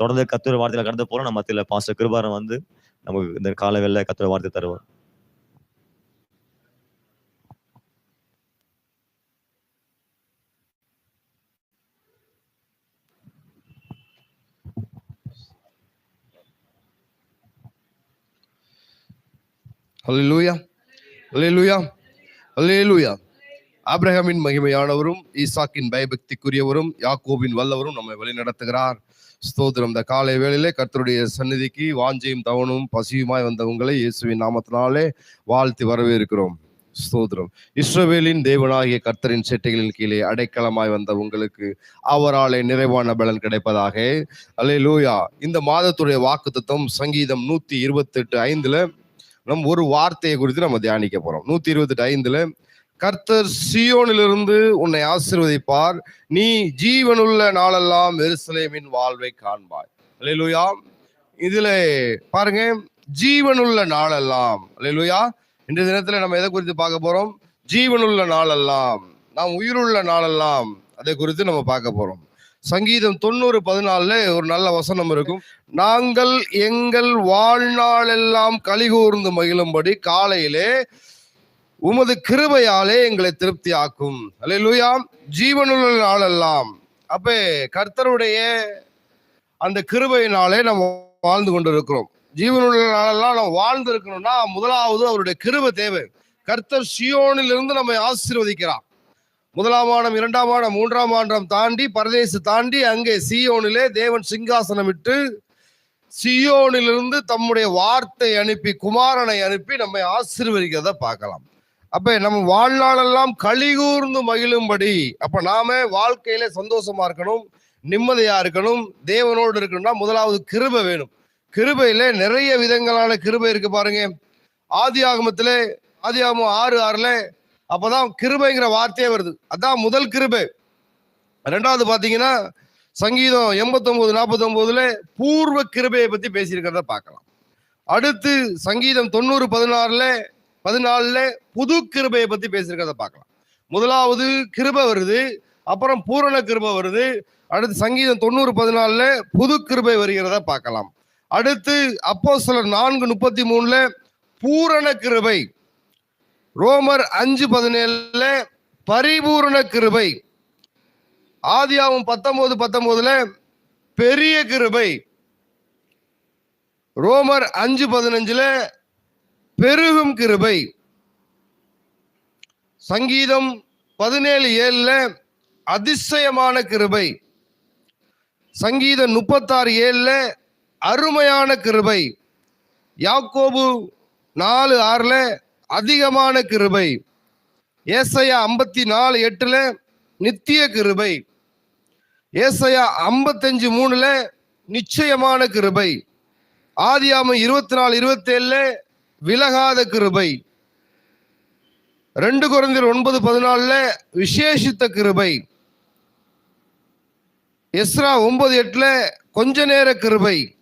தொடர்ந்து கத்துற வார்த்தையில கடந்து போறோம் நம்ம மத்தியில பாஸ்டர் கிருபாரம் வந்து நமக்கு இந்த கால வெள்ள கத்துற வார்த்தை தருவார் Hallelujah. Hallelujah. Hallelujah. அப்ரஹாமின் மகிமையானவரும் ஈசாக்கின் பயபக்திக்குரியவரும் யாக்கோவின் வல்லவரும் நம்மை வழிநடத்துகிறார். ஸ்தோத்திரம். இந்த காலை வேளையிலே கர்த்தருடைய சந்நிதிக்கு வாஞ்சையும் தவனும் பசியுமாய் வந்தவங்களை இயேசுவின் நாமத்தினாலே வாழ்த்தி வரவேற்கிறோம். ஸ்தோத்திரம். இஸ்ரவேலின் தேவனாகிய கர்த்தரின் செட்டைகளின் கீழே அடைக்கலமாய் வந்த உங்களுக்கு அவராலே நிறைவான பலன் கிடைப்பதாக. அல்லேலூயா. இந்த மாதத்துடைய வாக்குத்தத்தம் சங்கீதம் நூத்தி இருபத்தெட்டு ஐந்துல நம் ஒரு வார்த்தையை குறித்து நம்ம தியானிக்க போறோம். நூத்தி இருபத்தெட்டு ஐந்துல கர்த்தர் சியோனிலிருந்து உன்னை ஆசீர்வதிப்பார். நீ ஜீவனுள்ள நாளெல்லாம் எருசலேமின் வாழ்வை காண்பாய். அல்லேலூயா இதுல பாருங்க ஜீவனுள்ள நாளெல்லாம். அல்லேலூயா இன்றைய தினத்துல நம்ம எதை குறித்து பார்க்க போறோம்? ஜீவனுள்ள நாளெல்லாம். நாம் உயிருள்ள நாளெல்லாம். அதை குறித்து நம்ம பார்க்க போறோம். சங்கீதம் தொண்ணூறு பதினாலுல ஒரு நல்ல வசனம் இருக்கும். நாங்கள் எங்கள் வாழ்நாளெல்லாம் கலிகூர்ந்து மகிழும்படி காலையிலே உமது கிருபையாலே எங்களை திருப்தி ஆக்கும் அல்லேலூயா ஜீவனுள்ள நாளெல்லாம். அப்ப கர்த்தருடைய அந்த கிருபையினாலே நம்ம வாழ்ந்து கொண்டிருக்கிறோம். ஜீவனுள்ள நாளெல்லாம் நம்ம வாழ்ந்து இருக்கணும்னா முதலாவது அவருடைய கிருபை தேவை. கர்த்தர் சியோனிலிருந்து நம்மை ஆசீர்வதிக்கிறார். முதலாம் ஆண்டம் இரண்டாம் ஆண்டம் மூன்றாம் ஆண்டம் தாண்டி பரதேசு தாண்டி அங்கே சியோனிலே தேவன் சிங்காசனம் விட்டு சியோனிலிருந்து தம்முடைய வார்த்தை அனுப்பி குமாரனை அனுப்பி நம்மை ஆசீர்வதிக்கிறத பார்க்கலாம். அப்ப நம்ம வாழ்நாளெல்லாம் கழிகூர்ந்து மகிழும்படி அப்ப நாம வாழ்க்கையில சந்தோஷமா இருக்கணும் நிம்மதியா இருக்கணும் தேவனோடு இருக்கணும்னா முதலாவது கிருபை வேணும். கிருபையில நிறைய விதங்களான கிருபை இருக்கு பாருங்க. ஆதி ஆகமத்துல ஆதி ஆகமம் ஆறு ஆறுல அப்பதான் கிருபைங்கிற வார்த்தையே வருது. அதான் முதல் கிருபை. ரெண்டாவது பாத்தீங்கன்னா சங்கீதம் எண்பத்தொன்பது நாற்பத்தொன்பதுல பூர்வ கிருபையை பத்தி பேசியிருக்கிறத பார்க்கலாம். அடுத்து சங்கீதம் தொண்ணூறு பதினாறுல பதினாலுல புது கிருபையை பத்தி பேசியிருக்கிறத பார்க்கலாம். முதலாவது கிருபை வருது அப்புறம் பூரண கிருபை வருது அடுத்து சங்கீதம் தொண்ணூறு பதினாலுல புது கிருபை வருகிறத பார்க்கலாம். அடுத்து அப்போ சிலர் நான்கு முப்பத்தி மூணுல பூரண கிருபை ரோமர் அஞ்சு பதினேழுல பரிபூரண கிருபை ஆதியாவும் பத்தொன்பது பத்தொன்பதுல பெரிய கிருபை ரோமர் அஞ்சு பதினஞ்சுல பெருகும் கிருபை. சங்கீதம் பதினேழு ஏழுல அதிசயமான கிருபை. சங்கீதம் முப்பத்தாறு ஏழுல அருமையான கிருபை. யாக்கோபு நாலு ஆறுல அதிகமான கிருபை. ஏசையா ஐம்பத்தி நாலு எட்டுல நித்திய கிருபை. ஏசையா ஐம்பத்தஞ்சு மூணுல நிச்சயமான கிருபை. ஆதியாம இருபத்தி நாலு இருபத்தேழில் விலகாத கிருபை. ரெண்டு குறைந்தர் ஒன்பது பதினாலுல விசேஷித்த கிருபை. எஸ்ரா ஒன்பது எட்டுல கொஞ்ச நேர கிருபை.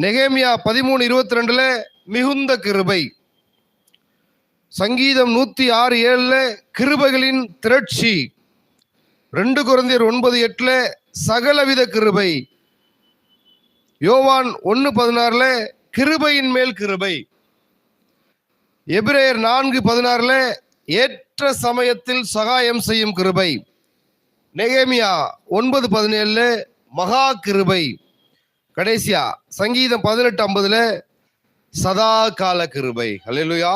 நெகேமியா பதிமூணு இருபத்தி ரெண்டுல மிகுந்த கிருபை. சங்கீதம் நூத்தி ஆறு ஏழுல கிருபைகளின் திரட்சி. ரெண்டு குழந்தையர் ஒன்பது எட்டுல சகலவித கிருபை. யோவான் ஒன்று பதினாறுல கிருபையின் மேல் கிருபை. எபிரேயர் நான்கு பதினாறுல ஏற்ற சமயத்தில் சகாயம் செய்யும் கிருபை. நெகேமியா ஒன்பது பதினேழுல மகா கிருபை. கடைசியா சங்கீதம் பதினெட்டு ஐம்பதுல சதா கால கிருபை. அல்லேலூயா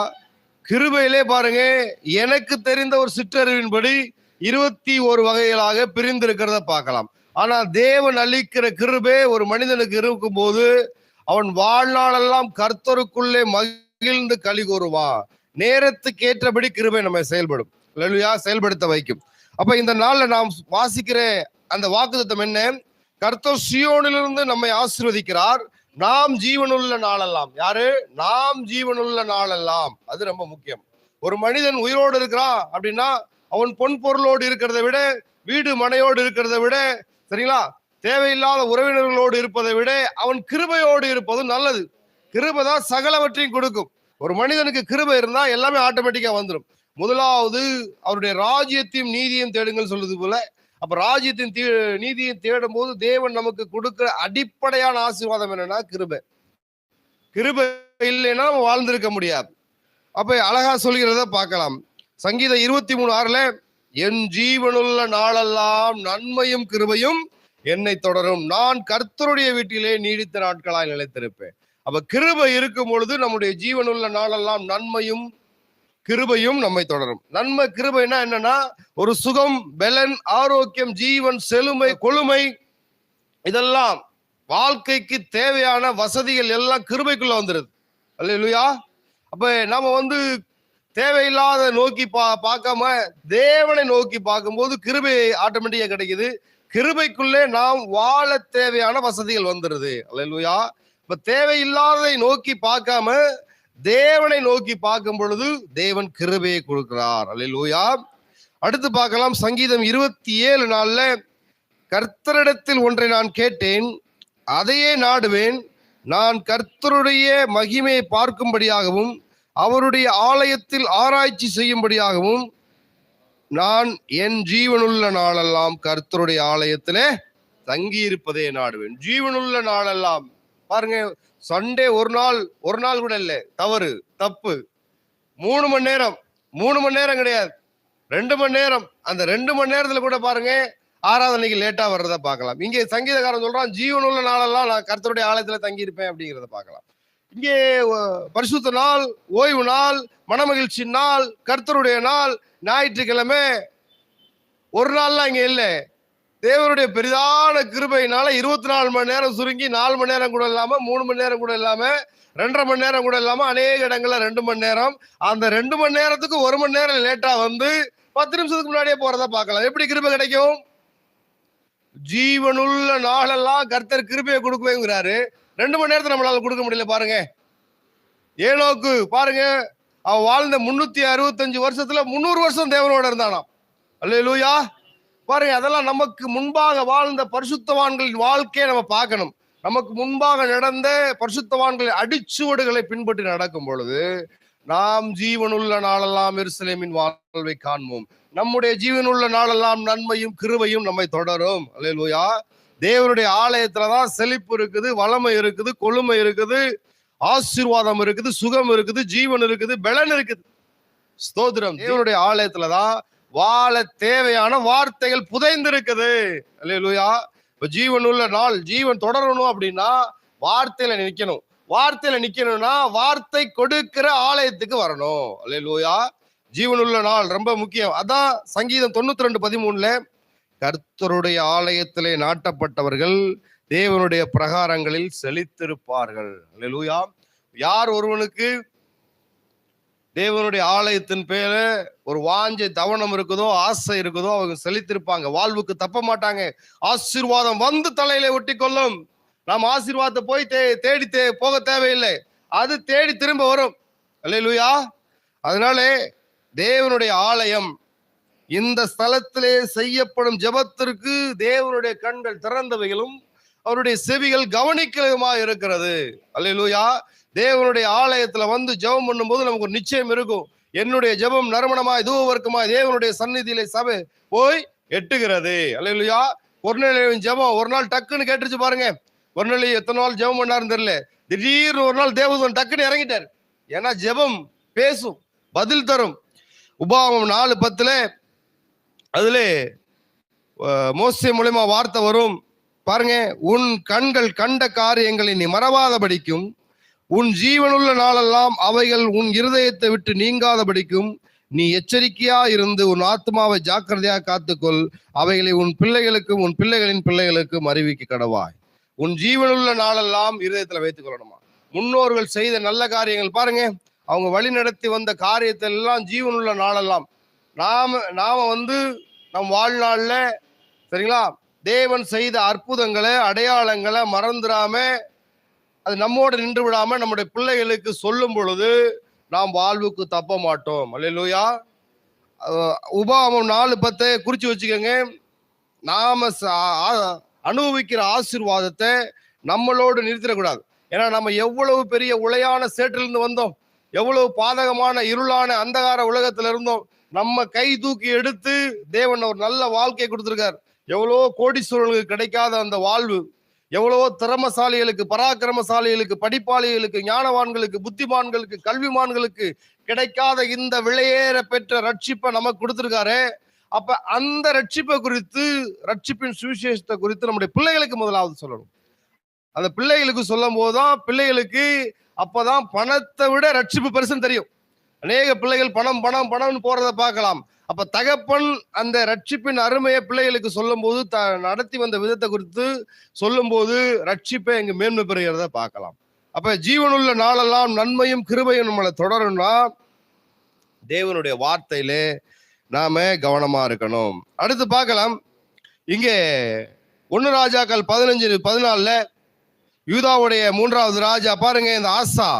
கிருபையிலே பாருங்க எனக்கு தெரிந்த ஒரு சிற்றறிவின்படி இருபத்தி ஒரு வகைகளாக பிரிந்திருக்கிறத பார்க்கலாம். ஆனா தேவன் அளிக்கிற கிருபே ஒரு மனிதனுக்கு இருக்கும் போது அவன் வாழ்நாளெல்லாம் கர்த்தருக்குள்ளே மகி மகிழ்ந்து களி கூறுவான் நேரத்துக்கு ஏற்றபடி கிருபை நம்ம செயல்படும். லலுயா செயல்படுத்த வைக்கும். அப்ப இந்த நாள்ல நாம் வாசிக்கிற அந்த வாக்குத்தத்தம் என்ன? கர்த்தர் சியோனிலிருந்து நம்மை ஆசிர்வதிக்கிறார். நாம் ஜீவனுள்ள நாளெல்லாம். யாரு? நாம் ஜீவனுள்ள நாளெல்லாம். அது ரொம்ப முக்கியம். ஒரு மனிதன் உயிரோடு இருக்கிறான் அப்படின்னா அவன் பொன் பொருளோடு இருக்கிறத விட வீடு மனையோடு இருக்கிறத விட சரிங்களா? தேவையில்லாத உறவினர்களோடு இருப்பதை விட அவன் கிருபையோடு இருப்பது நல்லது. கிருபை தான் சகலவற்றையும் கொடுக்கும். ஒரு மனிதனுக்கு கிருபை இருந்தா எல்லாமே ஆட்டோமேட்டிக்கா வந்துடும் முதலாவது அவருடைய ராஜ்யத்தையும் நீதியும் தேடுங்கள் சொல்லுது போல அப்ப ராஜ்யத்தின் தீ நீதியை தேடும் போது தேவன் நமக்கு கொடுக்கிற அடிப்படையான ஆசீர்வாதம் என்னன்னா கிருபை. கிருபை இல்லைன்னா நம்ம வாழ்ந்திருக்க முடியாது. அப்ப அழகா சொல்கிறத பார்க்கலாம். சங்கீதம் இருபத்தி மூணு ஆறுல என் ஜீவனுள்ள நாளெல்லாம் நன்மையும் கிருபையும் என்னை தொடரும். நான் கர்த்தருடைய வீட்டிலே நீடித்த நாட்களாய் நிலைத்திருப்பேன். அப்ப கிருபை இருக்கும் பொழுது நம்முடைய ஜீவனுள்ள நாளெல்லாம் நன்மையும் கிருபையும் நம்மை தொடரும். நன்மை கிருபைனா என்னன்னா ஒரு சுகம் பெலன் ஆரோக்கியம் ஜீவன் செழுமை கொழுமை இதெல்லாம் வாழ்க்கைக்கு தேவையான வசதிகள் எல்லாம் கிருபைக்குள்ள வந்துருது. இல்லையா அப்ப நாம வந்து தேவையில்லாத நோக்கி பா பார்க்காம தேவனை நோக்கி பார்க்கும்போது கிருபை ஆட்டோமேட்டிக்கா கிடைக்குது. கிருபைக்குள்ளே நாம் வாழ தேவையான வசதிகள் வந்துருது. அல்லையா இப்ப தேவையில்லாததை நோக்கி பார்க்காம தேவனை நோக்கி பார்க்கும் பொழுது தேவன் கிருபையை கொடுக்கிறார். அல்லா அடுத்து பார்க்கலாம். சங்கீதம் இருபத்தி ஏழு நாள்ல கர்த்தரிடத்தில் ஒன்றை நான் கேட்டேன் அதையே நாடுவேன். நான் கர்த்தருடைய மகிமையை பார்க்கும்படியாகவும் அவருடைய ஆலயத்தில் ஆராய்ச்சி செய்யும்படியாகவும் நான் என் ஜீவனுள்ள நாளெல்லாம் கர்த்தருடைய ஆலயத்திலே தங்கியிருப்பதே நாடுவேன். ஜீவனுள்ள நாளெல்லாம். பாருங்க சண்டே ஒரு நாள் ஒரு நாள் கூட இல்லை. தவறு தப்பு. மூணு மணி நேரம் மூணு மணி நேரம் கிடையாது. ரெண்டு மணி நேரம் அந்த ரெண்டு மணி நேரத்துல கூட பாருங்க ஆராதனைக்கு லேட்டா வர்றத பார்க்கலாம். இங்கே சங்கீதக்காரன் சொல்றான் ஜீவனுள்ள நாளெல்லாம் நான் கர்த்தருடைய ஆலயத்துல தங்கி இருப்பேன் அப்படிங்கிறத பார்க்கலாம். இங்கே பரிசுத்த நாள் ஓய்வு நாள் மனமகிழ்ச்சி நாள் கர்த்தருடைய நாள் ஞாயிற்றுக்கிழமை ஒரு நாள்லாம் இங்க இல்லை. தேவனுடைய பெரிதான கிருபையினால இருபத்தி நாலு மணி நேரம் சுருங்கி நாலு மணி நேரம் கூட இல்லாம மூணு மணி நேரம் கூட இல்லாம ரெண்டரை மணி நேரம் கூட இல்லாம அநேக இடங்கள்ல ரெண்டு மணி நேரம். அந்த ரெண்டு மணி நேரத்துக்கு ஒரு மணி நேரம் லேட்டா வந்து பத்து நிமிஷத்துக்கு முன்னாடியே போறத பார்க்கலாம். எப்படி கிருபை கிடைக்கும்? ஜீவனுள்ள நாளெல்லாம் கர்த்தர் கிருபையை கொடுக்குவேங்கிறாரு. ரெண்டு மணி நேரத்தை நம்மளால கொடுக்க முடியல பாருங்க. ஏனோக்கு பாருங்க. அவன் வாழ்ந்த முன்னூத்தி அறுபத்தஞ்சு வருஷத்துல முந்நூறு வருஷம் தேவனோட இருந்தானாம். அல்லேலூயா. பாருங்க அதெல்லாம் நமக்கு முன்பாக வாழ்ந்த பரிசுத்தவான்களின் வாழ்க்கையை நம்ம பார்க்கணும். நமக்கு முன்பாக நடந்த பரிசுத்தவான்களின் அடிச்சுவடுகளை பின்பற்றி நடக்கும் பொழுது நாம் ஜீவனுள்ள நாளெல்லாம் எருசலேமின் வாழ்வை காண்போம். நம்முடைய ஜீவனுள்ள நாளெல்லாம் நன்மையும் கிருவையும் நம்மை தொடரும். அல்லேலூயா. தேவனுடைய ஆலயத்துலதான் செழிப்பு இருக்குது வளமை இருக்குது கொழுமை இருக்குது ஆசீர்வாதம் இருக்குது சுகம் இருக்குது ஜீவன் இருக்குது பலன் இருக்குது. ஸ்தோத்திரம். தேவனுடைய ஆலயத்துலதான் வாழ தேவையான வார்த்தைகள் புதைந்திருக்குது. அல்லையா இப்போ ஜீவன் உள்ள நாள் ஜீவன் தொடரணும் அப்படின்னா வார்த்தையில நிற்கணும் வார்த்தையில நிக்கணும்னா வார்த்தை கொடுக்கிற ஆலயத்துக்கு வரணும். அல்லேலூயா. ஜீவனுள்ள நாள் ரொம்ப முக்கியம். அதான் சங்கீதம் தொண்ணூத்தி ரெண்டு பதிமூணுல கர்த்தருடைய ஆலயத்திலே நாட்டப்பட்டவர்கள் தேவனுடைய பிரகாரங்களில் செழித்திருப்பார்கள். அல்லையா யார் ஒருவனுக்கு தேவனுடைய ஆலயத்தின் பேர ஒரு வாஞ்சை தவணம் இருக்குதோ ஆசை இருக்குதோ அவங்க செலுத்திருப்பாங்க வாழ்வுக்கு தப்ப மாட்டாங்க. ஆசீர்வாதம் வந்து தலையில ஒட்டி கொள்ளும் நாம் ஆசீர்வாதத்தை போய் தே தேடி தே போக தேவையில்லை. அது தேடி திரும்ப வரும். அல்லேலூயா. அதனாலே தேவனுடைய ஆலயம் இந்த ஸ்தலத்திலே செய்யப்படும் ஜெபத்திற்கு தேவனுடைய கண்கள் திறந்தவைகளும் அவருடைய செவிகள் கவனிக்கிறதுமா இருக்கிறது. அல்லேலூயா. தேவனுடைய ஆலயத்துல வந்து ஜெபம் பண்ணும்போது நமக்கு ஒரு நிச்சயம் இருக்கும். என்னுடைய ஜெபம் நறுமணமாய் தூவர்க்கமாய் தேவனுடைய சந்நிதியிலே சபை போய் எட்டுகிறது. அல்லையா ஒரு நிலையின் ஜெபம் ஒரு நாள் டக்குன்னு கேட்டுருச்சு பாருங்க. ஒரு நிலையை எத்தனை நாள் ஜெபம் பண்ணாருன்னு தெரியல. திடீர்னு ஒரு நாள் தேவதூதன் டக்குன்னு இறங்கிட்டார். ஏன்னா ஜெபம் பேசும் பதில் தரும். உபாமம் நாலு பத்துல அதுல மோசிய மூலயமா வார்த்தை வரும். பாருங்க உன் கண்கள் கண்ட காரியங்களை நீ மறவாதபடிக்கும் உன் ஜீவனுள்ள நாளெல்லாம் அவைகள் உன் இருதயத்தை விட்டு நீங்காதபடிக்கும் நீ எச்சரிக்கையா இருந்து உன் ஆத்மாவை ஜாக்கிரதையா காத்துக்கொள். அவைகளை உன் பிள்ளைகளுக்கும் உன் பிள்ளைகளின் பிள்ளைகளுக்கும் அறிவிக்க கடவாய். உன் ஜீவனுள்ள நாளெல்லாம் இருதயத்துல வைத்துக் கொள்ளணுமா? முன்னோர்கள் செய்த நல்ல காரியங்கள் பாருங்க. அவங்க வழி நடத்தி வந்த காரியத்தை எல்லாம் ஜீவனுள்ள நாளெல்லாம். நாம நாம வந்து நம் வாழ்நாள்ல சரிங்களா? தேவன் செய்த அற்புதங்களை அடையாளங்களை மறந்துடாம அது நம்மோட நின்று விடாம நம்முடைய பிள்ளைகளுக்கு சொல்லும் பொழுது நாம் வாழ்வுக்கு தப்ப மாட்டோம். அல்லேலூயா. உபாமம் நாலு பத்தை குறிச்சு வச்சுக்கோங்க. நாம அனுபவிக்கிற ஆசீர்வாதத்தை நம்மளோடு நிறுத்திடக்கூடாது. ஏன்னா நம்ம எவ்வளவு பெரிய உளையான சேற்றிலிருந்து வந்தோம். எவ்வளவு பாதகமான இருளான அந்தகார உலகத்துல இருந்தோம். நம்ம கை தூக்கி எடுத்து தேவன் ஒரு நல்ல வாழ்க்கையை கொடுத்துருக்கார். எவ்வளோ கோடீஸ்வரர்களுக்கு கிடைக்காத அந்த வாழ்வு. எவ்வளவோ திறமசாலிகளுக்கு பராக்கிரமசாலிகளுக்கு படிப்பாளிகளுக்கு ஞானவான்களுக்கு புத்திமான்களுக்கு கல்விமான்களுக்கு கிடைக்காத இந்த விலையேற பெற்ற ரட்சிப்பை நமக்கு கொடுத்துருக்காரு. அப்ப அந்த ரட்சிப்பை குறித்து ரட்சிப்பின் சுவிசேஷத்தை குறித்து நம்முடைய பிள்ளைகளுக்கு முதலாவது சொல்லணும். அந்த பிள்ளைகளுக்கு சொல்லும் போதுதான் பிள்ளைகளுக்கு அப்பதான் பணத்தை விட ரட்சிப்பு பெருசுன்னு தெரியும். அநேக பிள்ளைகள் பணம் பணம் பணம்னு போறதை பார்க்கலாம். அப்ப தகப்பன் அந்த ரட்சிப்பின் அருமையை பிள்ளைகளுக்கு சொல்லும்போது த நடத்தி வந்த விதத்தை குறித்து சொல்லும்போது ரட்சிப்பை எங்க மேன்மை பெறுகிறத பார்க்கலாம். அப்ப ஜீவனுள்ள நாளெல்லாம் நன்மையும் கிருபையும் நம்மளை தொடரும்னா தேவனுடைய வார்த்தையிலே நாம கவனமா இருக்கணும். அடுத்து பார்க்கலாம். இங்கே ஒன்னு ராஜாக்கள் பதினஞ்சு பதினாலுல யூதாவுடைய மூன்றாவது ராஜா பாருங்க இந்த ஆசா.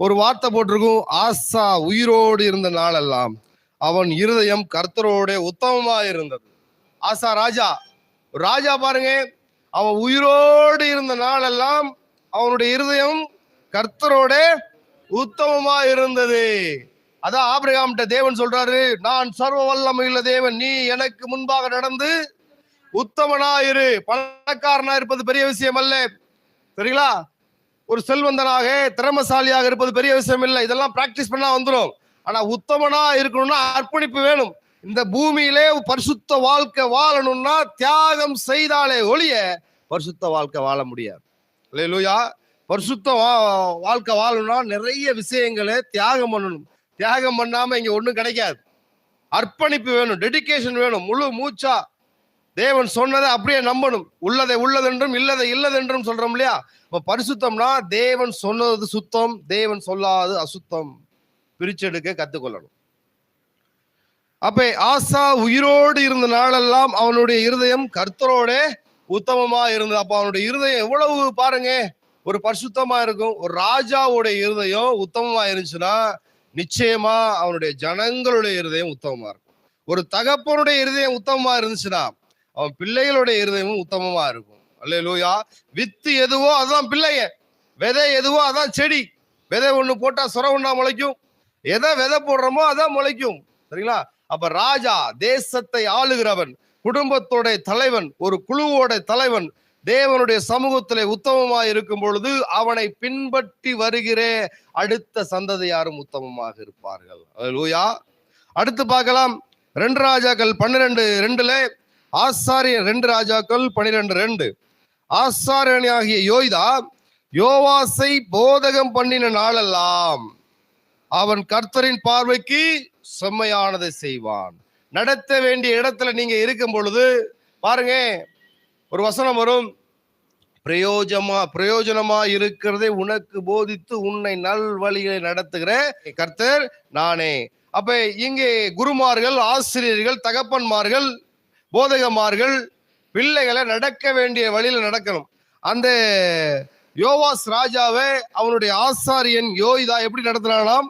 ஒரு வார்த்தை போட்டிருக்கும் ஆசா உயிரோடு இருந்த நாளெல்லாம். அவன் இருதயம் கர்த்தரோட உத்தமமா இருந்தது ஆசா ராஜா ராஜா பாருங்க அவன் உயிரோடு இருந்த நாளெல்லாம் அவனுடைய இருதயம் கர்த்தரோட உத்தமமா இருந்தது அதான் ஆபிரகாம்கிட்ட தேவன் சொல்றாரு நான் சர்வ வல்லமையுள்ள தேவன் நீ எனக்கு முன்பாக நடந்து உத்தமனா இரு பணக்காரனா இருப்பது பெரிய விஷயம் அல்ல. சரிங்களா? ஒரு செல்வந்தனாக திறமசாலியாக இருப்பது பெரிய விஷயம் இல்லை. இதெல்லாம் பிராக்டிஸ் பண்ணா வந்துடும் ஆனா உத்தமனா இருக்கணும்னா அர்ப்பணிப்பு வேணும். இந்த பூமியிலே பரிசுத்த வாழ்க்கை வாழணும்னா தியாகம் செய்தாலே ஒழிய பரிசுத்த வாழ்க்கை வாழ முடியாது. இல்லையா பரிசுத்த வா- வாழ்க்கை வாழணும்னா நிறைய விஷயங்களை தியாகம் பண்ணணும். தியாகம் பண்ணாம இங்க ஒண்ணும் கிடைக்காது. அர்ப்பணிப்பு வேணும் டெடிகேஷன் வேணும் முழு மூச்சா. தேவன் சொன்னதை அப்படியே நம்பணும். உள்ளதை உள்ளதென்றும் இல்லதை இல்லதென்றும் சொல்றோம் இல்லையா? இப்ப பரிசுத்தம்னா தேவன் சொன்னது சுத்தம் தேவன் சொல்லாது அசுத்தம். பிரிச்செடுக்க கத்துக்கொள்ளணும். அப்ப ஆசா உயிரோடு இருந்த நாளெல்லாம் அவனுடைய இருதயம் கர்த்தரோட உத்தமமா இருந்தது. அப்ப அவனுடைய இருதயம் எவ்வளவு பாருங்க ஒரு பரிசுத்தமா இருக்கும். ஒரு ராஜாவுடைய இருதயம் உத்தமமா இருந்துச்சுன்னா நிச்சயமா அவனுடைய ஜனங்களுடைய இருதயம் உத்தமமா இருக்கும். ஒரு தகப்பனுடைய இருதயம் உத்தமமா இருந்துச்சுன்னா அவன் பிள்ளைகளுடைய இருதயமும் உத்தமமா இருக்கும். அல்லேலூயா. வித்து எதுவோ அதான் பிள்ளைய விதை எதுவோ அதான் செடி. விதை ஒண்ணு போட்டா சுர ஒண்ணா முளைக்கும். எதை விதை போடுறோமோ அதான் முளைக்கும். சரிங்களா? அப்ப ராஜா தேசத்தை ஆளுகிறவன் குடும்பத்தோட தலைவன் ஒரு குழுவோட தலைவன் தேவனுடைய சமூகத்திலே உத்தமமாக இருக்கும் பொழுது அவனை பின்பற்றி வருகிற. அடுத்த சந்ததியாரும் உத்தமமாக இருப்பார்கள். அல்லேலூயா. அடுத்து பார்க்கலாம். ரெண்டு ராஜாக்கள் பன்னிரெண்டு ரெண்டுல. ஆசாரியன் ரெண்டு ராஜாக்கள் பன்னிரெண்டு ரெண்டு. ஆசாரியனாகிய யோய்தா யோவாசை போதகம் பண்ணின நாளெல்லாம் அவன் கர்த்தரின் பார்வைக்கு செம்மையானதை செய்வான். நடத்த வேண்டிய இடத்துல நீங்க இருக்கும் பொழுது பாருங்க ஒரு வசனம் வரும். பிரயோஜமா பிரயோஜனமா இருக்கிறதை உனக்கு போதித்து உன்னை நல் வழிகளை நடத்துகிற கர்த்தர் நானே. அப்ப இங்கே குருமார்கள் ஆசிரியர்கள் தகப்பன்மார்கள் போதகமார்கள் பிள்ளைகளை நடக்க வேண்டிய வழியில நடக்கணும். அந்த யோவாஸ் ராஜாவை அவனுடைய ஆசாரியன் யோய்தா எப்படி நடத்தினாலாம்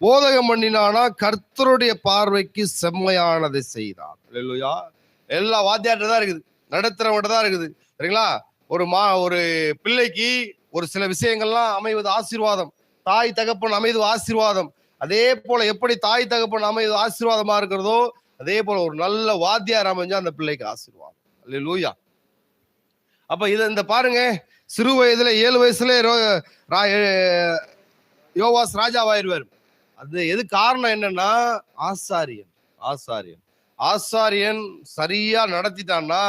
போதகம் பண்ணினானா கர்த்தருடைய பார்வைக்கு செம்மையானதை செய்தான் இல்லையா எல்லா வாத்தியார்ட்ட தான் இருக்குது. நடத்துறவங்கிட்ட தான் இருக்குது. சரிங்களா? ஒரு மா ஒரு பிள்ளைக்கு ஒரு சில விஷயங்கள்லாம் அமைவது ஆசீர்வாதம். தாய் தகப்பன் அமைவது ஆசீர்வாதம். அதே போல எப்படி தாய் தகப்பன் அமைவது ஆசீர்வாதமா இருக்கிறதோ அதே போல ஒரு நல்ல வாத்தியார் அமைஞ்சா அந்த பிள்ளைக்கு ஆசீர்வாதம். அல்லேலூயா அப்ப இத இந்த பாருங்க. சிறு வயதுல ஏழு வயசுல ரோ- ரா- யோவாஸ் ராஜாவாயிருவார். அது எது காரணம் என்னன்னா ஆசாரியன் ஆசாரியன். ஆசாரியன் சரியா நடத்திட்டான்னா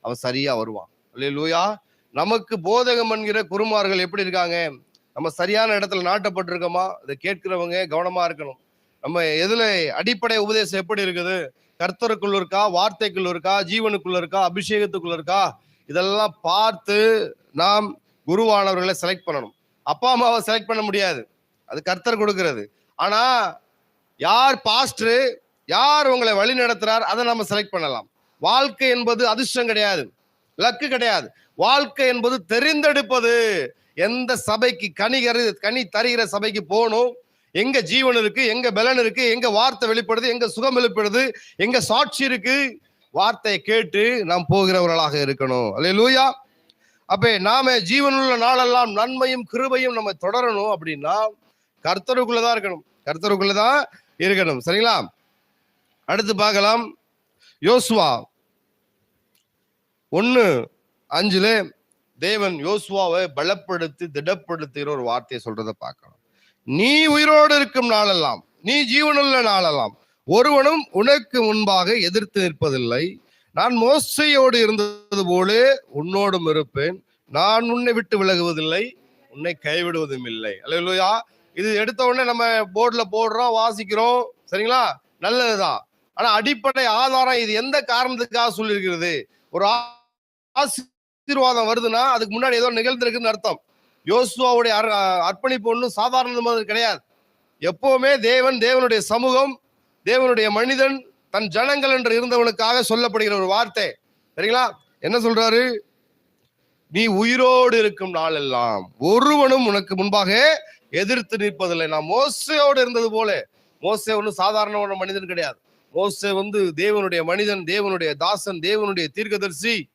அவன் சரியா வருவான். லூயா நமக்கு போதகம் என்கிற குருமார்கள் எப்படி இருக்காங்க? நம்ம சரியான இடத்துல நாட்டப்பட்டிருக்கோமா? இதை கேட்கிறவங்க கவனமா இருக்கணும். நம்ம எதுல அடிப்படை உபதேசம் எப்படி இருக்குது? கர்த்தருக்குள்ள இருக்கா? வார்த்தைக்குள்ள இருக்கா? ஜீவனுக்குள்ள இருக்கா? அபிஷேகத்துக்குள்ள இருக்கா? இதெல்லாம் பார்த்து நாம் குருவானவர்களை செலக்ட் பண்ணணும். அப்பா அம்மாவை செலக்ட் பண்ண முடியாது. அது கர்த்தர் கொடுக்கறது. ஆனா யார் பாஸ்டர் யார் உங்களை வழி நடத்துறார் அதை நம்ம செலக்ட் பண்ணலாம். வாழ்க்கை என்பது அதிர்ஷ்டம் கிடையாது. லக்கு கிடையாது. வாழ்க்கை என்பது தெரிந்தெடுப்பது. எந்த சபைக்கு கனி கனி தருகிற சபைக்கு போகணும். எங்க ஜீவன் இருக்கு எங்க பலன் இருக்கு எங்க வார்த்தை வெளிப்படுது எங்க சுகம் வெளிப்படுது எங்க சாட்சி இருக்கு. வார்த்தையை கேட்டு நாம் போகிறவர்களாக இருக்கணும். அல்லேலூயா அப்ப நாம ஜீவனுள்ள நாளெல்லாம் நன்மையும் கிருபையும் நம்ம தொடரணும் அப்படின்னா கர்த்தருக்குள்ளதான் இருக்கணும். கர்த்தருக்குள்ளதான் இருக்கணும். சரிங்களா? அடுத்து பார்க்கலாம். யோசுவா ஒன்று அஞ்சுல தேவன் யோசுவாவை பலப்படுத்தி திடப்படுத்துகிற ஒரு வார்த்தையை சொல்றதை பார்க்கலாம். நீ உயிரோடு இருக்கும் நாளெல்லாம் நீ ஜீவனுள்ள நாளெல்லாம் ஒருவனும் உனக்கு முன்பாக எதிர்த்து நிற்பதில்லை. நான் மோசையோடு இருந்தது போல உன்னோடும் இருப்பேன். நான் உன்னை விட்டு விலகுவதில்லை உன்னை கைவிடுவதும் இல்லை. அல்லா இது எடுத்த உடனே நம்ம போர்டில் போடுறோம் வாசிக்கிறோம். சரிங்களா? நல்லதுதான். ஆனா அடிப்படை ஆதாரம் இது எந்த காரணத்துக்காக சொல்லியிருக்கிறது? ஒரு ஆசீர்வாதம் வருதுன்னா அதுக்கு முன்னாடி ஏதோ நிகழ்ந்திருக்குன்னு அர்த்தம். யோசுவாவுடைய அர்- அர்ப்பணிப்பு ஒன்றும் சாதாரணமானது கிடையாது. எப்பவுமே தேவன் தேவனுடைய சமூகம் தேவனுடைய மனிதன் தன் ஜனங்கள் என்று இருந்தவனுக்காக சொல்லப்படுகிற ஒரு வார்த்தை. சரிங்களா? என்ன சொல்றாரு? நீ உயிரோடு இருக்கும் நாளெல்லாம் ஒருவனும் உனக்கு முன்பாக எதிர்த்து நிற்பதில்லை. நான் மோசையோடு இருந்தது போல. மோசை ஒன்றும் சாதாரணமான மனிதன் கிடையாது. மோசை வந்து தேவனுடைய மனிதன் தேவனுடைய தாசன் தேவனுடைய தீர்க்கதரிசி.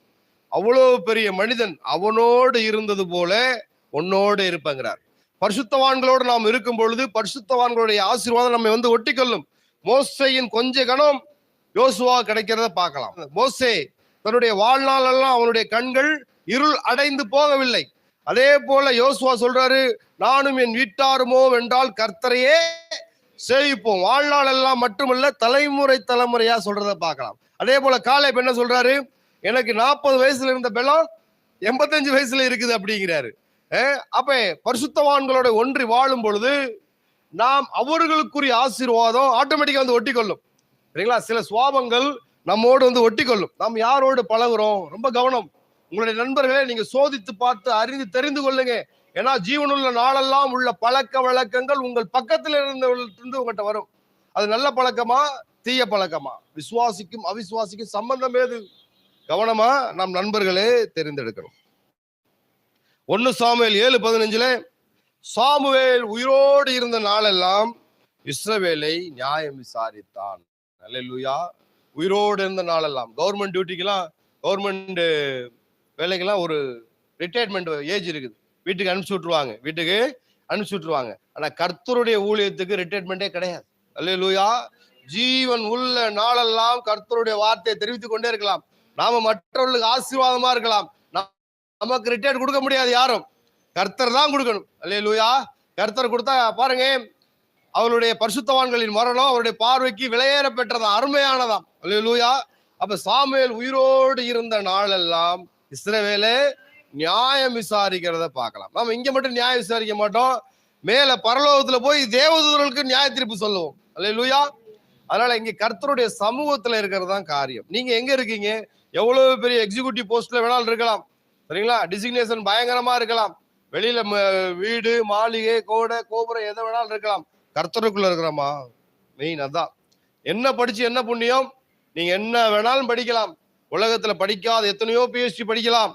அவ்வளோ பெரிய மனிதன். அவனோடு இருந்தது போல உன்னோடு இருப்பங்கிறார். பரிசுத்தவான்களோடு நாம் இருக்கும் பொழுது பரிசுத்தவான்களுடைய ஆசீர்வாதம் நம்மை வந்து ஒட்டிக்கொள்ளும். மோசையின் கொஞ்ச கணம் யோசுவா கிடைக்கிறத பார்க்கலாம். மோசே தன்னுடைய வாழ்நாளெல்லாம் அவனுடைய கண்கள் இருள் அடைந்து போகவில்லை. அதே போல யோசுவா சொல்றாரு நானும் என் வீட்டாருமோ வென்றால் கர்த்தரையே சேவிப்போம். வாழ்நாள் எல்லாம் மட்டுமல்ல தலைமுறை தலைமுறையா சொல்றத பார்க்கலாம். அதே போல காலை என்ன சொல்றாரு எனக்கு நாற்பது வயசுல இருந்த பெல்லாம் எண்பத்தஞ்சு வயசுல இருக்குது அப்படிங்கிறாரு. அப்ப பரிசுத்தவான்களோட ஒன்றி வாழும் பொழுது நாம் அவர்களுக்குரிய ஆசீர்வாதம் ஆட்டோமேட்டிக்கா வந்து ஒட்டிக்கொள்ளும் சரிங்களா? சில சுவாபங்கள் நம்மோடு வந்து ஒட்டிக்கொள்ளும் நாம் யாரோடு பழகுறோம்? ரொம்ப கவனம். உங்களுடைய நண்பர்களை நீங்க சோதித்து பார்த்து அறிந்து தெரிந்து கொள்ளுங்க. ஏன்னா ஜீவனுள்ள நாளெல்லாம் உள்ள பழக்க வழக்கங்கள் உங்கள் பக்கத்தில் இருந்து உங்கள்கிட்ட வரும். அது நல்ல பழக்கமா தீய பழக்கமா? விசுவாசிக்கும் அவிசுவாசிக்கும் சம்பந்தம் ஏது? கவனமா நம் நண்பர்களே தெரிந்தெடுக்கணும். ஒன்னு சாமுவேல் ஏழு பதினஞ்சுல சாமுவேல் உயிரோடு இருந்த நாளெல்லாம் இஸ்ரவேலை நியாயம் விசாரித்தான். நல்ல லூயா உயிரோடு இருந்த நாளெல்லாம். கவர்மெண்ட் டியூட்டிக்கெல்லாம் கவர்மெண்ட் வேலைக்கெல்லாம் ஒரு ரிட்டையர்மெண்ட் ஏஜ் இருக்குது. வீட்டுக்கு அனுப்பிச்சி விட்ருவாங்க வீட்டுக்கு அனுப்பிச்சு விட்ருவாங்க ஆனால் கர்த்தருடைய ஊழியத்துக்கு ரிட்டையர்மெண்ட்டே கிடையாது. அல்லேலூயா ஜீவன் உள்ள நாளெல்லாம் கர்த்தருடைய வார்த்தையை தெரிவித்துக் கொண்டே இருக்கலாம். நாம மற்றவர்களுக்கு ஆசீர்வாதமா இருக்கலாம். நமக்கு ரிட்டையர்ட் கொடுக்க முடியாது யாரும். கர்த்தர் தான் கொடுக்கணும். அல்லையே லூயா கர்த்தர் கொடுத்தா பாருங்க அவருடைய பரிசுத்தவான்களின் மரணம் அவருடைய பார்வைக்கு விலையேற பெற்றதான் அருமையானதாம் அல்லேலூயா அப்ப சாமுவேல் உயிரோடு இருந்த நாளெல்லாம் இஸ்ரவேல நியாயம் விசாரிக்கிறத பார்க்கலாம். நம்ம இங்க மட்டும் நியாயம் விசாரிக்க மாட்டோம். மேல பரலோகத்துல போய் தேவதூர்களுக்கு நியாய தீர்ப்பு சொல்லுவோம். அல்லேலூயா. அதனால இங்க கர்த்தருடைய சமூகத்துல இருக்கிறது தான் காரியம். நீங்க எங்க இருக்கீங்க? எவ்வளவு பெரிய எக்ஸிக்யூட்டிவ் போஸ்ட்ல வேணாலும் இருக்கலாம். சரிங்களா? டிசிக்னேஷன் பயங்கரமா இருக்கலாம். வெளியில ம- வீடு மாளிகை கோடை கோபுரம் எதை வேணாலும் இருக்கலாம். கர்த்தருக்குள்ள இருக்கிறோமா? மெயின் அதான். என்ன படிச்சு என்ன புண்ணியம்? நீங்க என்ன வேணாலும் படிக்கலாம். உலகத்துல படிக்காத எத்தனையோ பிஹெச்டி படிக்கலாம்.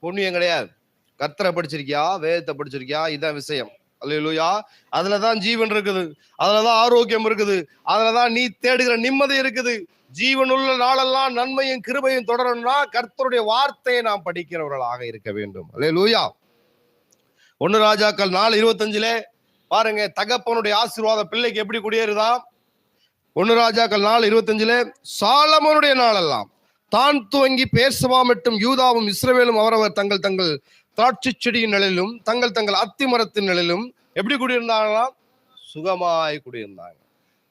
புண்ணியம் கிடையாது. கர்த்தரை படிச்சிருக்கியா? வேதத்தை படிச்சிருக்கியா? இதுதான் விஷயம். அல்லையா அதுலதான் ஜீவன் இருக்குது. அதுலதான் ஆரோக்கியம் இருக்குது. அதுலதான் நீ தேடுகிற நிம்மதி இருக்குது. ஜீவன் உள்ள நாளெல்லாம் நன்மையும் கிருபையும் தொடரணும்னா கர்த்தருடைய வார்த்தையை நாம் படிக்கிறவர்களாக இருக்க வேண்டும். அல்லேலூயா. ஒன்னு ராஜாக்கள் நாலு இருபத்தஞ்சுல பாருங்க தகப்பனுடைய ஆசீர்வாத பிள்ளைக்கு எப்படி குடியேறுதா? ஒன்னு ராஜாக்கள் நாலு இருபத்தஞ்சுல சாலமனுடைய நாளெல்லாம். தான் துவங்கி பேர்சவா மற்றும் யூதாவும் இஸ்ரவேலும் அவரவர் தங்கள் தங்கள் திராட்சை செடியின் நிழலிலும் தங்கள் தங்கள் அத்தி மரத்தின் நிழலிலும் எப்படி குடியிருந்தாங்களாம் சுகமாய் குடியிருந்தாங்க.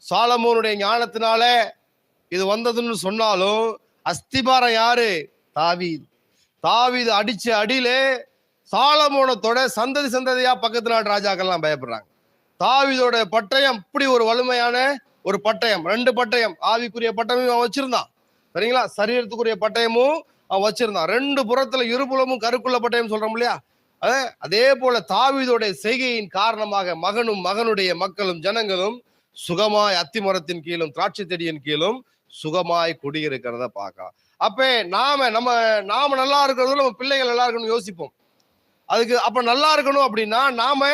சாலமோனுடைய ஞானத்தினால இது வந்ததுன்னு சொன்னாலும் அஸ்திபாரம் யாரு? தாவீது. தாவீது அடிச்ச அடியிலே சாலமோனத்தோட சந்ததி சந்ததியா பக்கத்து நாட்டு ராஜாக்கள்லாம் பயப்படுறாங்க. தாவீதோட பட்டயம் இப்படி ஒரு வலிமையான ஒரு பட்டயம். ரெண்டு பட்டயம். ஆவிக்குரிய பட்டமும் அவன் வச்சிருந்தான். சரிங்களா? சரீரத்துக்குரிய பட்டயமும் அவன் வச்சிருந்தான். ரெண்டு புறத்துல இருபுலமும் கருக்குள்ள பட்டயம் சொல்றோம் இல்லையா? அதே அதே போல தாவிதோடைய செய்கையின் காரணமாக மகனும் மகனுடைய மக்களும் ஜனங்களும் சுகமாய் அத்திமரத்தின் கீழும் திராட்சை செடியின் கீழும் சுகமாய் குடியிருக்கிறத பார்க்கலாம் அப்ப நாம நம்ம நாம நல்லா இருக்கிறதுல நம்ம பிள்ளைகள் நல்லா இருக்கணும்னு யோசிப்போம். அதுக்கு அப்ப நல்லா இருக்கணும் அப்படின்னா நாம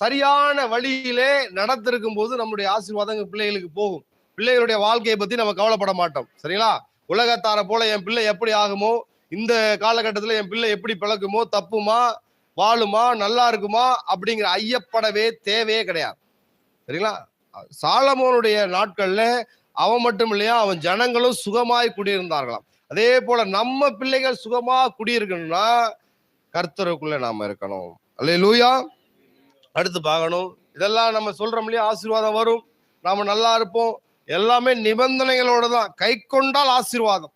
சரியான வழியிலே நடத்திருக்கும் போது நம்முடைய ஆசீர்வாதம் பிள்ளைகளுக்கு போகும். பிள்ளைகளுடைய வாழ்க்கையை பத்தி நம்ம கவலைப்பட மாட்டோம். சரிங்களா? உலகத்தார போல என் பிள்ளை எப்படி ஆகுமோ இந்த காலகட்டத்தில் என் பிள்ளை எப்படி பிழக்குமோ தப்புமா வாழுமா நல்லா இருக்குமா அப்படிங்கிற ஐயப்படவே தேவையே கிடையாது. சரிங்களா? சாலமோனுடைய நாட்கள்ல அவன் மட்டும் இல்லையா அவன் ஜனங்களும் சுகமாய் குடியிருந்தார்களாம். அதே போல நம்ம பிள்ளைகள் சுகமா குடியிருக்கணும்னா கர்த்தருக்குள்ள நாம இருக்கணும். அல்ல லூயா அடுத்து பார்க்கணும். இதெல்லாம் நம்ம சொல்றோம் இல்லையா ஆசீர்வாதம் வரும். நாம நல்லா இருப்போம். எல்லாமே நிபந்தனைகளோட தான். கை கொண்டால் ஆசீர்வாதம்.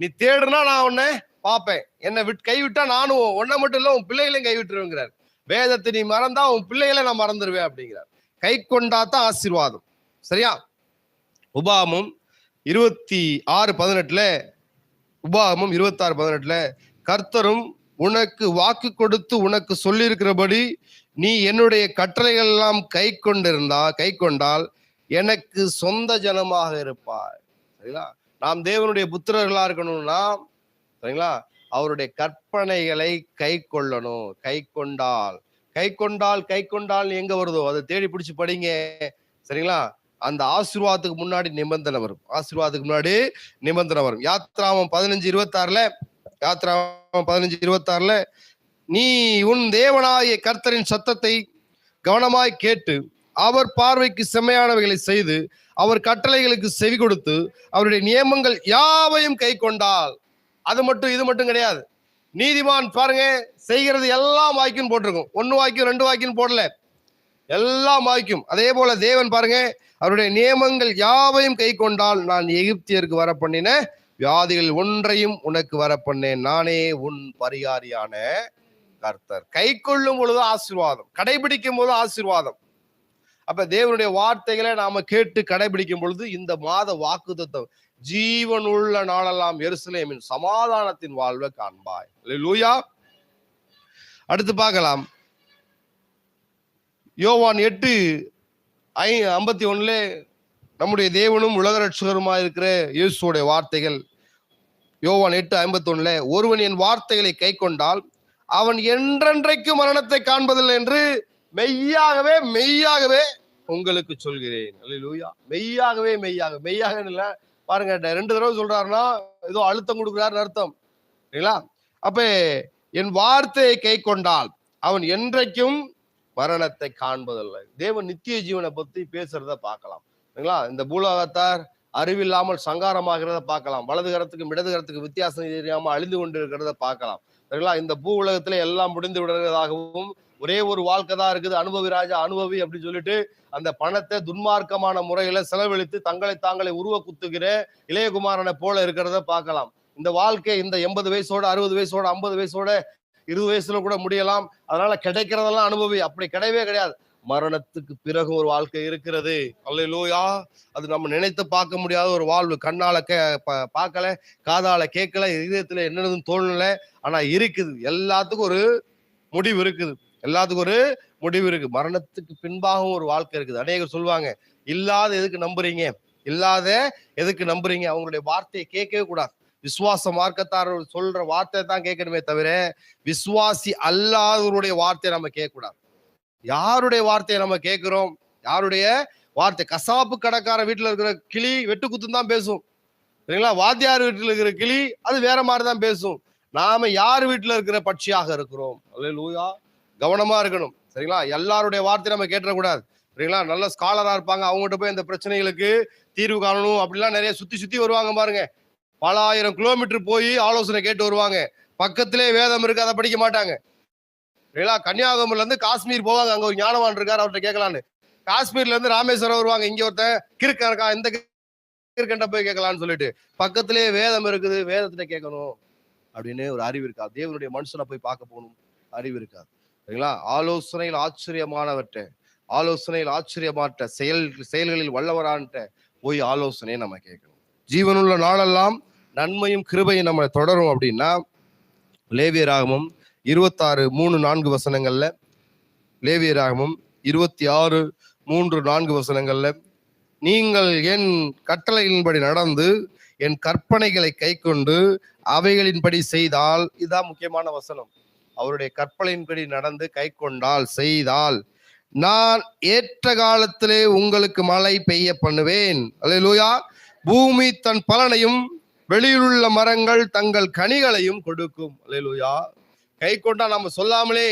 நீ தேடுனா நான் உன்னை பார்ப்பேன். என்னை விட் கைவிட்டா நானும் உன்னை மட்டும் இல்லை உன் பிள்ளைகளையும் கைவிட்டுருவேங்கிறார் வேதத்தை நீ மறந்தா உன் பிள்ளைகளை நான் மறந்துடுவேன் அப்படிங்கிறார். கை கொண்டா தான் ஆசீர்வாதம். சரியா? உபாமும் இருபத்தி ஆறு பதினெட்டுல உபாகமும் இருபத்தி ஆறு பதினெட்டுல கர்த்தரும் உனக்கு வாக்கு கொடுத்து உனக்கு சொல்லியிருக்கிறபடி நீ என்னுடைய கட்டளைகள் எல்லாம் கை கொண்டிருந்தா கை கொண்டால் எனக்கு சொந்த ஜனமாக இருப்பார் சரிங்களா? நாம் தேவனுடைய புத்திரர்களா இருக்கணும்னா சரிங்களா? அவருடைய கற்பனைகளை கை கொள்ளணும். கை கொண்டால். கை கொண்டால் கை கொண்டால் எங்க வருதோ? அதை தேடி பிடிச்சு படிங்க. சரிங்களா? அந்த ஆசீர்வாதத்துக்கு முன்னாடி நிபந்தனை வரும். ஆசீர்வாதத்துக்கு முன்னாடி நிபந்தனை வரும். யாத்ராமம் பதினஞ்சு இருபத்தாறுல யாத்ராமம் பதினஞ்சு இருபத்தாறுல நீ உன் தேவனாய கர்த்தரின் சத்தத்தை கவனமாய் கேட்டு அவர் பார்வைக்கு செம்மையானவைகளை செய்து அவர் கட்டளைகளுக்கு செவி கொடுத்து அவருடைய நியமங்கள் யாவையும் கை கொண்டால் அது மட்டும் இது மட்டும் கிடையாது. நீதிமான் பாருங்க செய்கிறது எல்லாம் வாய்க்கும் போட்டிருக்கும். ஒன்னு வாய்க்கும் ரெண்டு வாய்க்கும் போடல. எல்லாம் வாய்க்கும். அதே போல தேவன் பாருங்க அவருடைய நியமங்கள் யாவையும் கை கொண்டால் நான் எகிப்தியருக்கு வர பண்ணின வியாதிகள் ஒன்றையும் உனக்கு வர பண்ணேன் நானே உன் பரிகாரியான கர்த்தர். கை கொள்ளும் பொழுது ஆசீர்வாதம். கடைபிடிக்கும் போது ஆசீர்வாதம். அப்ப தேவனுடைய வார்த்தைகளை நாம கேட்டு கடைபிடிக்கும் பொழுது இந்த மாத வாக்குத்தத்தம் ஜீவனுள்ள நாளெல்லாம் எருசலேமின் சமாதானத்தின் வாழ்வை காண்பாய். லூயா அடுத்து பார்க்கலாம். யோவான் எட்டு ஐ ஐம்பத்தி ஒண்ணுல நம்முடைய தேவனும் உலக ரட்சகருமா இருக்கிற இயேசுடைய வார்த்தைகள். யோவான் எட்டு ஐம்பத்தி ஒண்ணுல ஒருவன் என் வார்த்தைகளை கை கொண்டால் அவன் என்றென்றைக்கும் மரணத்தை காண்பதில்லை என்று மெய்யாகவே மெய்யாகவே உங்களுக்கு சொல்கிறேன். அல்லேலூயா. மெய்யாகவே மெய்யாக. மெய்யாக இல்ல? பாருங்க ரெண்டு தடவை சொல்றாருன்னா ஏதோ அழுத்தம் கொடுக்குறாருன்னு அர்த்தம். சரிங்களா? அப்ப என் வார்த்தையை கை கொண்டால் அவன் என்றைக்கும் மரணத்தை காண்பதில்லை. தேவன் நித்திய ஜீவனை பத்தி பேசுறத பார்க்கலாம். சரிங்களா? இந்த பூலோகத்தார் அறிவில்லாமல் சங்காரமாகிறத பார்க்கலாம். வலது கரத்துக்கும் இடது கரத்துக்கு வித்தியாசம் தெரியாமல் அழிந்து கொண்டு இருக்கிறத பார்க்கலாம். சரிங்களா? இந்த பூ உலகத்துல எல்லாம் முடிந்து விடுறதாகவும் ஒரே ஒரு வாழ்க்கை தான் இருக்குது. அனுபவி ராஜா அனுபவி அப்படின்னு சொல்லிட்டு அந்த பணத்தை துன்மார்க்கமான முறையில செலவழித்து தங்களை தாங்களை உருவ குத்துகிற இளையகுமாரனை போல இருக்கிறத பார்க்கலாம். இந்த வாழ்க்கை இந்த எண்பது வயசோட அறுபது வயசோட ஐம்பது வயசோட இருபது வயசுல கூட முடியலாம். அதனால கிடைக்கிறதெல்லாம் அனுபவி. அப்படி கிடையவே கிடையாது. மரணத்துக்கு பிறகு ஒரு வாழ்க்கை இருக்கிறது. அல்லையிலோயா அது நம்ம நினைத்து பார்க்க முடியாத ஒரு வாழ்வு. கண்ணால கே ப- பார்க்கல காதால கேட்கல இதயத்துல என்னதுன்னு தோணல. ஆனா இருக்குது. எல்லாத்துக்கும் ஒரு முடிவு இருக்குது. எல்லாத்துக்கும் ஒரு முடிவு இருக்கு. மரணத்துக்கு பின்பாகவும் ஒரு வாழ்க்கை இருக்குது. அநேகர் சொல்லுவாங்க இல்லாத எதுக்கு நம்புறீங்க? இல்லாத எதுக்கு நம்புறீங்க? அவங்களுடைய வார்த்தையை கேட்கவே கூடாது. விசுவாச மார்க்கத்தார் சொல்ற வார்த்தை தான் கேட்கணுமே தவிர விசுவாசி அல்லாதவருடைய வார்த்தையை நம்ம கேட்கக்கூடாது யாருடைய வார்த்தையை நம்ம கேட்கிறோம்? யாருடைய வார்த்தை? கசாப்பு கடைக்கார வீட்டில் இருக்கிற கிளி வெட்டுக்குத்து தான் பேசும். சரிங்களா? வாத்தியார் வீட்டில் இருக்கிற கிளி அது வேற மாதிரி தான் பேசும். நாம யார் வீட்டில் இருக்கிற பட்சியாக இருக்கிறோம்? அல்லேலூயா. கவனமாக இருக்கணும். சரிங்களா? எல்லாருடைய வார்த்தை நம்ம கேட்டுறக்கூடாது. சரிங்களா? நல்ல ஸ்காலராக இருப்பாங்க. அவங்ககிட்ட போய் இந்த பிரச்சனைகளுக்கு தீர்வு காணணும். அப்படிலாம் நிறைய சுற்றி சுற்றி வருவாங்க பாருங்க. பல ஆயிரம் கிலோமீட்டர் போய் ஆலோசனை கேட்டு வருவாங்க. பக்கத்திலே வேதம் இருக்கு அதை படிக்க மாட்டாங்க. சரிங்களா? கன்னியாகுமரியிலேருந்து காஷ்மீர் போவாங்க. அங்கே ஒரு ஞானவான் இருக்கார் அவர்கிட்ட கேட்கலான்னு. காஷ்மீர்லேருந்து ராமேஸ்வரம் வருவாங்க. இங்கே ஒருத்தன் கிறுக்கன் இருக்கா இந்த கிறுக்கன்ட்ட போய் கேட்கலான்னு சொல்லிட்டு. பக்கத்திலே வேதம் இருக்குது. வேதத்துல கேட்கணும். அப்படின்னு ஒரு அறிவு இருக்கா தேவனுடைய மனுஷனை போய் பார்க்க போகணும். அறிவு இருக்காது. சரிங்களா? ஆலோசனையில் ஆச்சரியமானவற்றை ஆலோசனையில் ஆச்சரியமாட்ட செயல் செயல்களில் வல்லவரான்ட்ட போய் ஆலோசனையை நம்ம கேட்கணும். ஜீவனுள்ள நாளெல்லாம் நன்மையும் கிருபையும் நம்ம தொடரும் அப்படின்னா லேவியராகமும் இருபத்தாறு மூணு நான்கு வசனங்கள்ல லேவியராகமும் இருபத்தி ஆறு மூன்று நான்கு வசனங்கள்ல நீங்கள் என் கட்டளையின்படி நடந்து என் கற்பனைகளை கைக்கொண்டு அவைகளின்படி செய்தால் இதுதான் முக்கியமான வசனம். அவருடைய கற்பனையின்படி நடந்து கைக்கொண்டால் செய்தால் நான் ஏற்ற காலத்திலே உங்களுக்கு மழை பெய்ய பண்ணுவேன். அல்லேலூயா. பூமி தன் பலனையும் வெளியிலுள்ள மரங்கள் தங்கள் கனிகளையும் கொடுக்கும். அல்லா கை கொண்டா நம்ம சொல்லாமலே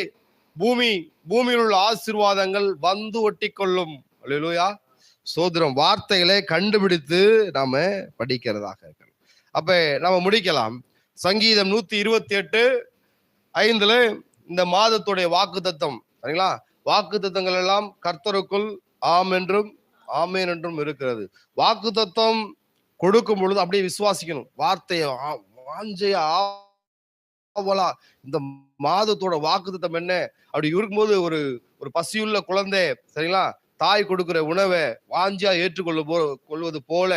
பூமி பூமியில் உள்ள ஆசீர்வாதங்கள் வந்து ஒட்டி கொள்ளும் அல்லா சோதரம் வார்த்தைகளை கண்டுபிடித்து நாம படிக்கிறதாக இருக்கணும். அப்ப நம்ம முடிக்கலாம். சங்கீதம் நூத்தி இருபத்தி எட்டு. ஐந்துல இந்த மாதத்துடைய வாக்கு தத்தம் சரிங்களா? வாக்கு தத்தங்கள் எல்லாம் கர்த்தருக்குள் ஆம் என்றும் ஆமேன் என்றும் இருக்கிறது. வாக்கு தத்துவம் கொடுக்கும் பொழுது அப்படியே விசுவாசிக்கணும். வார்த்தையை வாஞ்சைய ஆவலா இந்த மாதத்தோட வாக்கு தத்தம் என்ன? அப்படி இருக்கும்போது ஒரு ஒரு பசியுள்ள குழந்தை சரிங்களா? தாய் கொடுக்கிற உணவை வாஞ்சியா ஏற்றுக்கொள்ள போ கொள்வது போல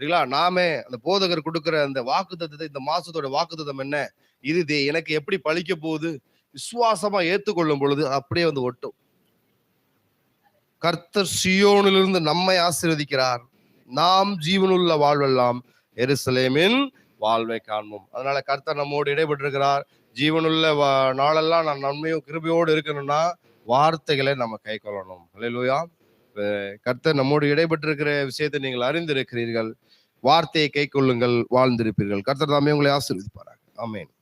சரிங்களா? நாமே அந்த போதகர் கொடுக்கிற அந்த வாக்கு தத்துவத்தை இந்த மாசத்தோட வாக்கு தத்தம் என்ன? இது எனக்கு எப்படி பழிக்க போகுது? விசுவாசமா ஏற்றுக்கொள்ளும் பொழுது அப்படியே வந்து ஒட்டும். கர்த்தர் சியோனிலிருந்து நம்மை ஆசீர்வதிக்கிறார். நாம் ஜீவனுள்ள வாழ்வெல்லாம் எருசலேமின் வாழ்வை காண்போம். அதனால கர்த்தர் நம்மோடு இடைபெற்றிருக்கிறார் ஜீவனுள்ள வா- நாளெல்லாம் நான் நன்மையும் கிருபையோடு இருக்கணும்னா வார்த்தைகளை நம்ம கை கொள்ளணும். அல்லேலூயா கர்த்தர் நம்மோடு இடைபெற்றிருக்கிற விஷயத்தை நீங்கள் அறிந்திருக்கிறீர்கள். வார்த்தையை கை கொள்ளுங்கள் வாழ்ந்திருப்பீர்கள். கர்த்தர் தாமே உங்களை ஆசீர்வதிப்பாராங்க ஆமேன்.